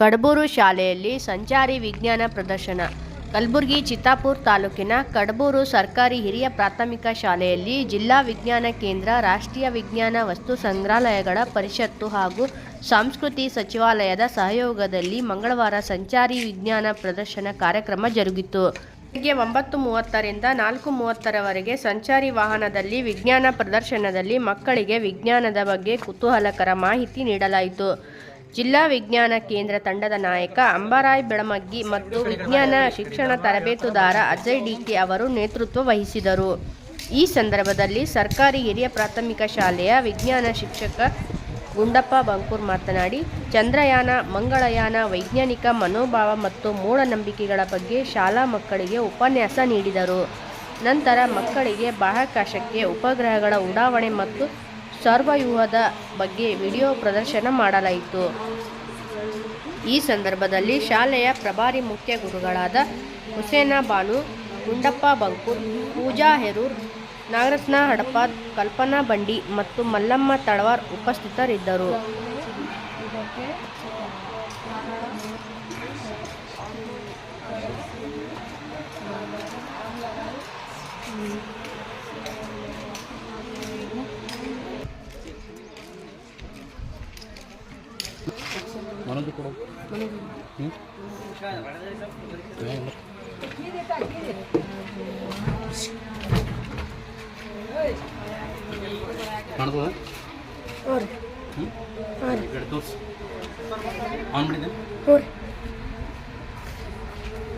ಕಡಬೂರು ಶಾಲೆಯಲ್ಲಿ ಸಂಚಾರಿ ವಿಜ್ಞಾನ ಪ್ರದರ್ಶನ. ಕಲಬುರಗಿ, ಚಿತ್ತಾಪುರ ತಾಲೂಕಿನ ಕಡಬೂರು ಸರ್ಕಾರಿ ಹಿರಿಯ ಪ್ರಾಥಮಿಕ ಶಾಲೆಯಲ್ಲಿ ಜಿಲ್ಲಾ ವಿಜ್ಞಾನ ಕೇಂದ್ರ, ರಾಷ್ಟ್ರೀಯ ವಿಜ್ಞಾನ ವಸ್ತು ಸಂಗ್ರಹಾಲಯಗಳ ಪರಿಷತ್ತು ಹಾಗೂ ಸಂಸ್ಕೃತಿ ಸಚಿವಾಲಯದ ಸಹಯೋಗದಲ್ಲಿ ಮಂಗಳವಾರ ಸಂಚಾರಿ ವಿಜ್ಞಾನ ಪ್ರದರ್ಶನ ಕಾರ್ಯಕ್ರಮ ಜರುಗಿತು. ಬೆಳಗ್ಗೆ ಒಂಬತ್ತು ಮೂವತ್ತರಿಂದ ನಾಲ್ಕು ಮೂವತ್ತರವರೆಗೆ ಸಂಚಾರಿ ವಾಹನದಲ್ಲಿ ವಿಜ್ಞಾನ ಪ್ರದರ್ಶನದಲ್ಲಿ ಮಕ್ಕಳಿಗೆ ವಿಜ್ಞಾನದ ಬಗ್ಗೆ ಕುತೂಹಲಕರ ಮಾಹಿತಿ ನೀಡಲಾಯಿತು. ಜಿಲ್ಲಾ ವಿಜ್ಞಾನ ಕೇಂದ್ರ ತಂಡದ ನಾಯಕ ಅಂಬರಾಯ್ ಬೆಳಮಗ್ಗಿ ಮತ್ತು ವಿಜ್ಞಾನ ಶಿಕ್ಷಣ ತರಬೇತುದಾರ ಅಜಯ್ ಡಿಕೆ ಅವರು ನೇತೃತ್ವ ವಹಿಸಿದರು. ಈ ಸಂದರ್ಭದಲ್ಲಿ ಸರ್ಕಾರಿ ಹಿರಿಯ ಪ್ರಾಥಮಿಕ ಶಾಲೆಯ ವಿಜ್ಞಾನ ಶಿಕ್ಷಕ ಗುಂಡಪ್ಪ ಬಂಕೂರ್ ಮಾತನಾಡಿ, ಚಂದ್ರಯಾನ, ಮಂಗಳಯಾನ, ವೈಜ್ಞಾನಿಕ ಮನೋಭಾವ ಮತ್ತು ಮೂಢನಂಬಿಕೆಗಳ ಬಗ್ಗೆ ಶಾಲಾ ಮಕ್ಕಳಿಗೆ ಉಪನ್ಯಾಸ ನೀಡಿದರು. ನಂತರ ಮಕ್ಕಳಿಗೆ ಬಾಹ್ಯಾಕಾಶಕ್ಕೆ ಉಪಗ್ರಹಗಳ ಉಡಾವಣೆ ಮತ್ತು ಸರ್ವವ್ಯೂಹದ ಬಗ್ಗೆ ವಿಡಿಯೋ ಪ್ರದರ್ಶನ ಮಾಡಲಾಯಿತು. ಈ ಸಂದರ್ಭದಲ್ಲಿ ಶಾಲೆಯ ಪ್ರಭಾರಿ ಮುಖ್ಯ ಗುರುಗಳಾದ ಹುಸೇನ ಬಾನು, ಗುಂಡಪ್ಪ ಬಂಕೂರ್ ಪೂಜಾ ಹೆರೂರ್, ನಾಗರತ್ನ ಹಡಪ ಕಲ್ಪನಾ ಬಂಡಿ ಮತ್ತು ಮಲ್ಲಮ್ಮ ತಳವಾರ್ ಉಪಸ್ಥಿತರಿದ್ದರು.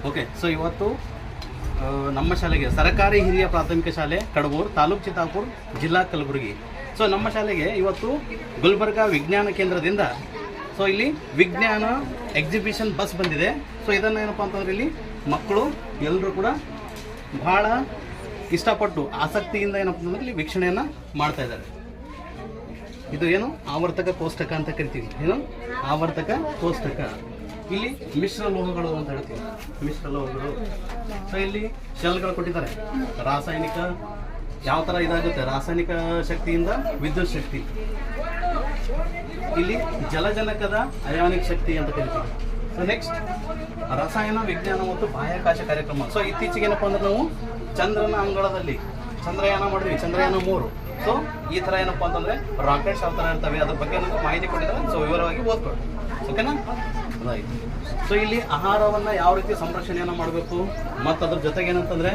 ಓಕೆ ಸೊ ಇವತ್ತು ನಮ್ಮ ಶಾಲೆಗೆ, ಸರ್ಕಾರಿ ಹಿರಿಯ ಪ್ರಾಥಮಿಕ ಶಾಲೆ, ಕಡಬೂರು, ತಾಲೂಕು ಚಿತ್ತಾಪುರ್, ಜಿಲ್ಲಾ ಕಲಬುರಗಿ. ಸೊ ನಮ್ಮ ಶಾಲೆಗೆ ಇವತ್ತು ಗುಲ್ಬರ್ಗಾ ವಿಜ್ಞಾನ ಕೇಂದ್ರದಿಂದ ಸೊ ಇಲ್ಲಿ ವಿಜ್ಞಾನ ಎಕ್ಸಿಬಿಷನ್ ಬಸ್ ಬಂದಿದೆ. ಸೊ ಇದನ್ನು ಏನಪ್ಪ ಅಂತಂದ್ರೆ ಇಲ್ಲಿ ಮಕ್ಕಳು ಎಲ್ಲರೂ ಕೂಡ ಬಹಳ ಇಷ್ಟಪಟ್ಟು ಆಸಕ್ತಿಯಿಂದ ಏನಪ್ಪ ಅಂತಂದ್ರೆ ಇಲ್ಲಿ ವೀಕ್ಷಣೆಯನ್ನು ಮಾಡ್ತಾ ಇದ್ದಾರೆ. ಇದು ಏನು? ಆವರ್ತಕ ಕೋಷ್ಟಕ ಅಂತ ಕರಿತೀವಿ. ಏನು? ಆವರ್ತಕ ಕೋಷ್ಟಕ. ಇಲ್ಲಿ ಮಿಶ್ರ ಲೋಹಗಳು ಅಂತ ಹೇಳ್ತೀವಿ. ಮಿಶ್ರ ಲೋಹಗಳು. ಸೊ ಇಲ್ಲಿ ಶೆಲ್ಗಳು ಕೊಟ್ಟಿದ್ದಾರೆ. ರಾಸಾಯನಿಕ, ಯಾವ ಥರ ಇದಾಗುತ್ತೆ? ರಾಸಾಯನಿಕ ಶಕ್ತಿಯಿಂದ ವಿದ್ಯುತ್ ಶಕ್ತಿ. ಇಲ್ಲಿ ಜಲಜನಕದ ಅಯಾನಿಕ್ ಶಕ್ತಿ ಅಂತ ಕರಿತೀವಿ. ಸೊ ನೆಕ್ಸ್ಟ್ ರಸಾಯನ, ವಿಜ್ಞಾನ ಮತ್ತು ಬಾಹ್ಯಾಕಾಶ ಕಾರ್ಯಕ್ರಮ. ಸೊ ಇತ್ತೀಚೆಗೆ ಏನಪ್ಪ ಅಂದ್ರೆ ನಾವು ಚಂದ್ರನ ಅಂಗಳದಲ್ಲಿ ಚಂದ್ರಯಾನ ಮಾಡಿದ್ವಿ, ಚಂದ್ರಯಾನ ಮೂರು. ಸೊ ಈ ಥರ ಏನಪ್ಪ ಅಂತಂದ್ರೆ ರಾಕೆಟ್ಸ್ ಯಾವ ಥರ ಇರ್ತವೆ. ಅದ್ರ ಬಗ್ಗೆ ನಮಗೆ ಮಾಹಿತಿ ಕೊಟ್ಟಿದ್ರೆ ಸೊ ವಿವರವಾಗಿ ಓದ್ಕೊಳ್ಳಿ ಓಕೆನಾ ಅದಾಯ್ತು ಸೊ ಇಲ್ಲಿ ಆಹಾರವನ್ನ ಯಾವ ರೀತಿ ಸಂರಕ್ಷಣೆಯನ್ನ ಮಾಡಬೇಕು? ಮತ್ತು ಅದ್ರ ಜೊತೆಗೆ ಏನಂತಂದ್ರೆ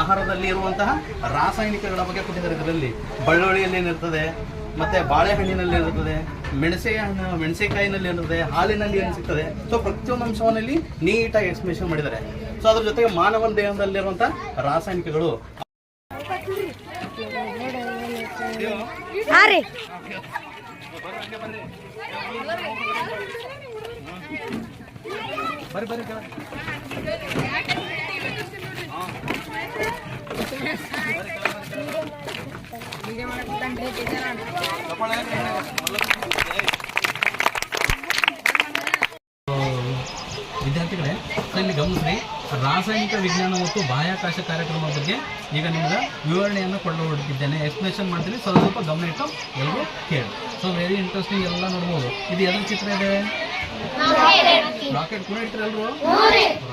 ಆಹಾರದಲ್ಲಿ ಇರುವಂತಹ ರಾಸಾಯನಿಕಗಳ ಬಗ್ಗೆ ಕೊಟ್ಟಿದ್ದಾರೆ ಇದರಲ್ಲಿ. ಬಳ್ಳುಳ್ಳಿಯಲ್ಲಿ ಏನಿರ್ತದೆ? ಮತ್ತೆ ಬಾಳೆಹಣ್ಣಿನಲ್ಲಿ ಇರುತ್ತದೆ ಮೆಣಸೆ ಹಣ್ಣು ಮೆಣಸೆಕಾಯಿನಲ್ಲಿ ಇರುತ್ತದೆ ಹಾಲಿನಲ್ಲಿ ಏನು ಸಿಗ್ತದೆ? ಸೊ ಪ್ರತಿಯೊಂದು ಅಂಶವನ್ನು ಇಲ್ಲಿ ನೀಟಾಗಿ ಎಕ್ಸ್ಪ್ಲೇಷನ್ ಮಾಡಿದ್ದಾರೆ. ಸೊ ಅದ್ರ ಜೊತೆಗೆ ಮಾನವನ ದೇಹದಲ್ಲಿರುವಂತಹ ರಾಸಾಯನಿಕಗಳು. ಬರ್ರಿ ಬರ್ರಿ ವಿದ್ಯಾರ್ಥಿಗಳೇ ಇಲ್ಲಿ ಗಮನಿಸಿ ರಾಸಾಯನಿಕ ವಿಜ್ಞಾನ ಮತ್ತು ಬಾಹ್ಯಾಕಾಶ ಕಾರ್ಯಕ್ರಮ ಬಗ್ಗೆ ಈಗ ನಿಮ್ಗೆ ವಿವರಣೆಯನ್ನು ಕೊಳ್ಳೊಟ್ಟಿದ್ದೇನೆ ಎಕ್ಸ್ಪ್ಲೇಷನ್ ಮಾಡ್ತೀನಿ. ಸ್ವಲ್ಪ ಸ್ವಲ್ಪ ಗಮನ ಇಟ್ಟು ಎಲ್ಲರೂ ಕೇಳಿ. ಸೊ ವೆರಿ ಇಂಟ್ರೆಸ್ಟಿಂಗ್ ಎಲ್ಲ ನೋಡ್ಬೋದು. ಇದು ಎದ್ರ ಚಿತ್ರ ಇದೆ? ರಾಕೆಟ್ ಕೂಡ ಎಲ್ಲರೂ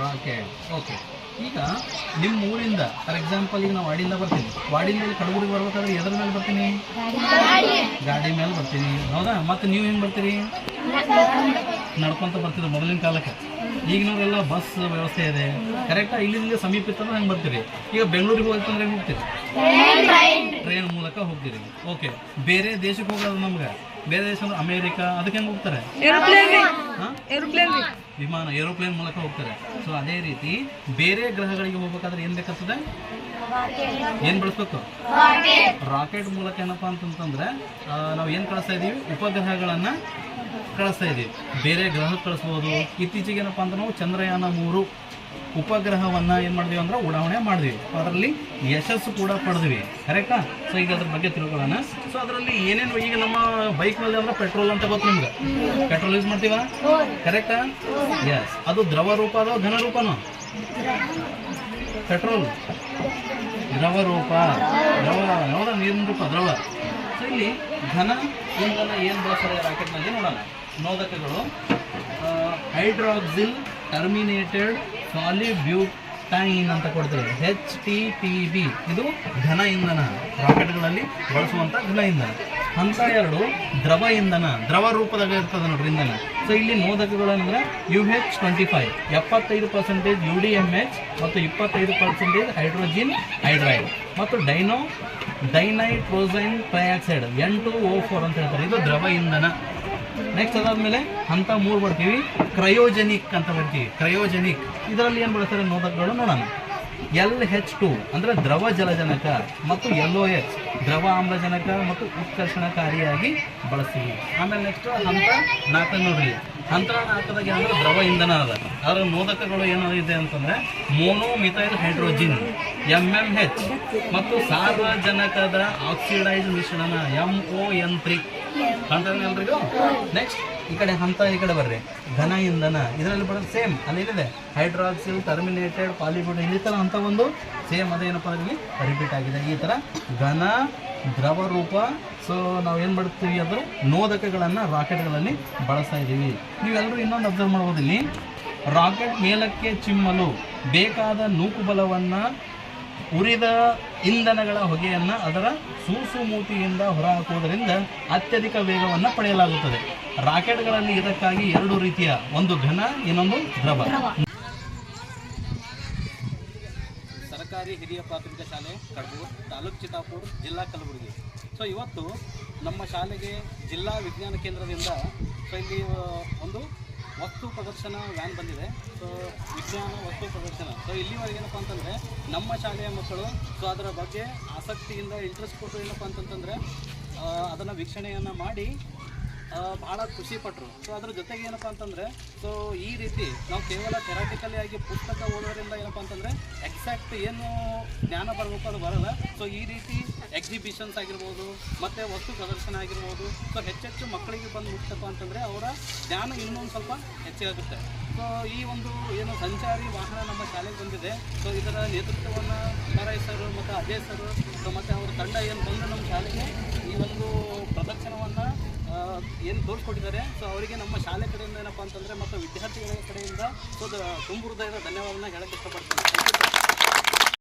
ರಾಕೆಟ್ ಓಕೆ ಈಗ ನಿಮ್ಮ ಊರಿಂದ ಫಾರ್ ಎಕ್ಸಾಂಪಲ್ ಈಗ ನಾವು ವಾಡಿಯಿಂದ ಬರ್ತೀನಿ. ವಾಡಿಯಿಂದ ಇಲ್ಲಿ ಕಡಬೂರಿಗೆ ಬರ್ಬೇಕಾದ್ರೆ ಎದ್ರ ಮೇಲೆ ಬರ್ತೀನಿ? ಗಾಡಿ ಮೇಲೆ ಬರ್ತೀನಿ. ಹೌದಾ? ಮತ್ತೆ ನೀವು ಹೆಂಗೆ ಬರ್ತೀರಿ? ನಡ್ಕೊಂತ ಬರ್ತೀರಿ ಮೊದಲಿನ ಕಾಲಕ್ಕೆ. ಈಗಿನವರೆಲ್ಲ ಬಸ್ ವ್ಯವಸ್ಥೆ ಇದೆ. ಕರೆಕ್ಟಾ ಇಲ್ಲಿಂದ ಸಮೀಪ ಇತ್ತಂದ್ರೆ ಹಂಗೆ ಬರ್ತೀರಿ. ಈಗ ಬೆಂಗಳೂರಿಗೆ ಹೋಗ್ತಂದ್ರೆ ಹೆಂಗೆ ಹೋಗ್ತೀರಿ? ಟ್ರೈನ್ ಮೂಲಕ ಹೋಗ್ತೀರಿ. ಓಕೆ ಬೇರೆ ದೇಶಕ್ಕೆ ಹೋಗೋದು ನಮ್ಗೆ. ಬೇರೆ ದೇಶ ಅಂದ್ರೆ ಅಮೇರಿಕಾ ಅದಕ್ಕೆ ಹೆಂಗೆ ಹೋಗ್ತಾರೆ? ವಿಮಾನ ಏರೋಪ್ಲೇನ್ ಮೂಲಕ ಹೋಗ್ತಾರೆ. ಸೊ ಅದೇ ರೀತಿ ಬೇರೆ ಗ್ರಹಗಳಿಗೆ ಹೋಗ್ಬೇಕಾದ್ರೆ ಏನ್ ಬೇಕಾಗ್ತದೆ? ಏನ್ ಬಳಸ್ಬೇಕು? ರಾಕೆಟ್ ಮೂಲಕ ಏನಪ್ಪಾ ಅಂತಂತಂದ್ರೆ ನಾವು ಏನ್ ಕಳಿಸ್ತಾ ಇದೀವಿ? ಉಪಗ್ರಹಗಳನ್ನ ಕಳಿಸ್ತಾ ಇದೀವಿ. ಬೇರೆ ಗ್ರಹಕ್ಕೆ ಕಳಿಸ್ಬೋದು. ಇತ್ತೀಚೆಗೆ ಏನಪ್ಪಾ ಅಂದ್ರೆ ನಾವು ಚಂದ್ರಯಾನ ಮೂರು ಉಪಗ್ರಹವನ್ನ ಏನ್ ಮಾಡಿದ್ವಿ ಅಂದ್ರೆ ಉಡಾವಣೆ ಮಾಡಿದ್ವಿ. ಅದರಲ್ಲಿ ಯಶಸ್ಸು ಕೂಡ ಪಡೆದ್ವಿ. ಕರೆಕ್ಟಾ ಸೊ ಈಗ ಅದ್ರ ಬಗ್ಗೆ ತಿಳ್ಕೊಳ್ಳೋಣ. ಸೊ ಅದರಲ್ಲಿ ಏನೇನು ಈಗ ನಮ್ಮ ಬೈಕ್ ಮೇಲೆ ಅಂದ್ರೆ ಪೆಟ್ರೋಲ್ ಅಂತ ಗೊತ್ತು ನಿಮ್ಗೆ? ಪೆಟ್ರೋಲ್ ಯೂಸ್ ಮಾಡ್ತೀವ? ಕರೆಕ್ಟಾ ಎಸ್ ಅದು ದ್ರವ ರೂಪ ಅದೋ ಘನ ರೂಪನೋ? ಪೆಟ್ರೋಲ್ ದ್ರವ ರೂಪ. ದ್ರವ, ಯಾವ್ದ ನೀರಿನ ರೂಪ, ದ್ರವ. ಸೊ ಇಲ್ಲಿ ಘನ, ಇಂಧನ ಏನು ಬಳಸ್ತಾರೆ ರಾಕೆಟ್ನಲ್ಲಿ ನೋಡೋಣ. ನೋದಕಗಳು ಹೈಡ್ರಾಕ್ಸಿಲ್ ಟರ್ಮಿನೇಟೆಡ್ ಸಾಲಿಬ್ಯೂಟೈನ್ ಅಂತ ಕೊಡ್ತೇವೆ ಹೆಚ್ ಟಿ ಪಿ ಬಿ ಇದು ಘನ ಇಂಧನ. ರಾಕೆಟ್ಗಳಲ್ಲಿ ಬಳಸುವಂಥ ಘನ ಇಂಧನ. ಹಂತ ಎರಡು, ದ್ರವ ಇಂಧನ. ದ್ರವ ರೂಪದಾಗ ಇರ್ತದೆ ನೋಡ್ರಿ ಇಂಧನ. ಸೊ ಇಲ್ಲಿ ಮೋದಕಗಳಂದ್ರೆ ಯು ಹೆಚ್ ಟ್ವೆಂಟಿ ಫೈವ್ ಎಪ್ಪತ್ತೈದು percentage U D M H ಮತ್ತು ಇಪ್ಪತ್ತೈದು ಪರ್ಸೆಂಟೇಜ್ ಹೈಡ್ರೋಜಿನ್ ಹೈಡ್ರೈಡ್ ಮತ್ತು ಡೈನೋ ಡೈನೈಟ್ರೋಸೈನ್ ಟ್ರೈಆಕ್ಸೈಡ್ ಎಂಟು ಓ ಫೋರ್ ಅಂತ ಹೇಳ್ತಾರೆ. ಇದು ದ್ರವ ಇಂಧನ. ನೆಕ್ಸ್ಟ್ ಅದಾದ್ಮೇಲೆ ಹಂತ ಮೂರು ಬರ್ತೀವಿ. ಕ್ರಯೋಜೆನಿಕ್ ಅಂತ ಬರ್ತೀವಿ. ಕ್ರಯೋಜೆನಿಕ್ ಇದರಲ್ಲಿ ಏನು ಬಳಸ್ತಾರೆ ನೋದಕಗಳು ನೋಡೋಣ. ಎಲ್ ಹೆಚ್ ಟು ಅಂದರೆ ದ್ರವ ಜಲಜನಕ ಮತ್ತು ಎಲ್ ಓ ಎಚ್ ದ್ರವ ಆಮ್ಲಜನಕ ಮತ್ತು ಉತ್ಕರ್ಷಣಕಾರಿಯಾಗಿ ಬಳಸ್ತೀವಿ. ಆಮೇಲೆ ನೆಕ್ಸ್ಟ್ ಹಂತ ನಾಕ ನೋಡ್ರಿ. ಹಂತ ನಾಲ್ಕದಾಗ ಏನಂದ್ರೆ ದ್ರವ ಇಂಧನ ಅದ. ಅದರ ನೋದಕಗಳು ಏನಿದೆ ಅಂತಂದ್ರೆ mono methyl hydrogen M M H ಮತ್ತು ಸಾರ್ವಜನಕದ ಆಕ್ಸಿಡೈಸ್ ಮಿಶ್ರಣ ಎಂ ಒ ಎನ್ ತ್ರೀ ಕಾಣ್ತದೆ ಎಲ್ರಿಗೂ ನೆಕ್ಸ್ಟ್ ಈ ಕಡೆ ಹಂತ, ಈ ಕಡೆ ಬರ್ರಿ. ಘನ ಇಂಧನ, ಇದರಲ್ಲಿ ಬರೋದು ಸೇಮ್ ಅಲ್ಲೇನಿದೆ ಹೈಡ್ರಾಕ್ಸಿಲ್ ಟರ್ಮಿನೇಟೆಡ್ ಪಾಲಿಬುಡ್ ಇಲ್ಲಿ ಥರ ಅಂತ ಒಂದು. ಸೇಮ್ ಅದೇನಪ್ಪ ಅದರಲ್ಲಿ ರಿಪೀಟ್ ಆಗಿದೆ. ಈ ಥರ ಘನ, ದ್ರವ ರೂಪ. ಸೊ ನಾವು ಏನು ಮಾಡ್ತೀವಿ ಅಂದ್ರೆ ನೋದಕಗಳನ್ನು ರಾಕೆಟ್ಗಳಲ್ಲಿ ಬಳಸ್ತಾ ಇದ್ದೀವಿ. ನೀವೆಲ್ಲರೂ ಇನ್ನೊಂದು ಅಬ್ಸರ್ವ್ ಮಾಡ್ಬೋದು ಇಲ್ಲಿ. ರಾಕೆಟ್ ಮೇಲಕ್ಕೆ ಚಿಮ್ಮಲು. ಬೇಕಾದ ನೂಕು ಬಲವನ್ನು ಉರಿದ ಇಂಧನಗಳ ಹೊಗೆಯನ್ನು ಅದರ ಸೂಸು ಮೂತಿಯಿಂದ ಹೊರಹಾಕುವುದರಿಂದ ಅತ್ಯಧಿಕ ವೇಗವನ್ನು ಪಡೆಯಲಾಗುತ್ತದೆ. ರಾಕೆಟ್ಗಳಲ್ಲಿ ಇದಕ್ಕಾಗಿ ಎರಡು ರೀತಿಯ ಒಂದು ಘನ ಇನ್ನೊಂದು ದ್ರವ. ಸರ್ಕಾರಿ ಹಿರಿಯ ಪ್ರಾಥಮಿಕ ಶಾಲೆ ಕಡಬೂರು ತಾಲೂಕು ಚಿತ್ತಾಪುರ ಜಿಲ್ಲಾ ಕಲಬುರಗಿ. ಸೊ ಇವತ್ತು ನಮ್ಮ ಶಾಲೆಗೆ ಜಿಲ್ಲಾ ವಿಜ್ಞಾನ ಕೇಂದ್ರದಿಂದ ಸೊ ಇಲ್ಲಿ ಒಂದು ವಸ್ತು ಪ್ರದರ್ಶನ ವ್ಯಾನ್ ಬಂದಿದೆ. ಸೊ ವಿಜ್ಞಾನ ವಸ್ತು ಪ್ರದರ್ಶನ. ಸೊ ಇಲ್ಲಿವರೆಗೆ ಏನಪ್ಪ ಅಂತಂದರೆ, ನಮ್ಮ ಶಾಲೆಯ ಮಕ್ಕಳು ಸೊ ಅದರ ಬಗ್ಗೆ ಆಸಕ್ತಿಯಿಂದ ಇಂಟ್ರೆಸ್ಟ್ ಕೊಟ್ಟು ಏನಪ್ಪ ಅಂತಂತಂದರೆ ಅದನ್ನು ವೀಕ್ಷಣೆಯನ್ನು ಮಾಡಿ ಭಾಳ ಖುಷಿ ಪಟ್ಟರು ಸೊ ಅದ್ರ ಜೊತೆಗೆ ಏನಪ್ಪ ಅಂತಂದರೆ ಸೊ ಈ ರೀತಿ ನಾವು ಕೇವಲ ಥೆರಾಟಿಕಲಿ ಆಗಿ ಪುಸ್ತಕ ಓದೋದ್ರಿಂದ ಏನಪ್ಪ ಅಂತಂದರೆ ಎಕ್ಸಾಕ್ಟ್ ಏನು ಜ್ಞಾನ ಬರಬೇಕು ಅದು ಬರಲ್ಲ. ಸೊ ಈ ರೀತಿ ಎಕ್ಸಿಬಿಷನ್ಸ್ ಆಗಿರ್ಬೋದು, ಮತ್ತು ವಸ್ತು ಪ್ರದರ್ಶನ ಆಗಿರ್ಬೋದು ಸೊ ಹೆಚ್ಚೆಚ್ಚು ಮಕ್ಕಳಿಗೆ ಬಂದು ಮುಟ್ತಪ್ಪ ಅಂತಂದರೆ ಅವರ ಜ್ಞಾನ ಇನ್ನೊಂದು ಸ್ವಲ್ಪ ಹೆಚ್ಚಾಗುತ್ತೆ ಸೊ ಈ ಒಂದು ಏನು ಸಂಚಾರಿ ವಾಹನ ನಮ್ಮ ಶಾಲೆಗೆ ಬಂದಿದೆ. ಸೊ ಇದರ ನೇತೃತ್ವವನ್ನು ಮರೈ ಸರ್ ಮತ್ತು ಅಜಯ್ ಸರ್ ಸೊ ಮತ್ತು ಅವರ ತಂಡ ಏನು ಬಂದು ನಮ್ಮ ಶಾಲೆಗೆ ಈ ಒಂದು ಪ್ರದರ್ಶನವನ್ನು ಏನು ತೋರಿಸ್ಕೊಟ್ಟಿದ್ದಾರೆ. ಸೊ ಅವರಿಗೆ ನಮ್ಮ ಶಾಲೆ ಕಡೆಯಿಂದ ಏನಪ್ಪ ಅಂತಂದರೆ, ಮತ್ತು ವಿದ್ಯಾರ್ಥಿಗಳ ಕಡೆಯಿಂದ ಸೊ ತುಂಬ ಹೃದಯದ ಧನ್ಯವಾದನ ಹೇಳಕ್ಕೆ ಇಷ್ಟಪಡ್ತೀನಿ.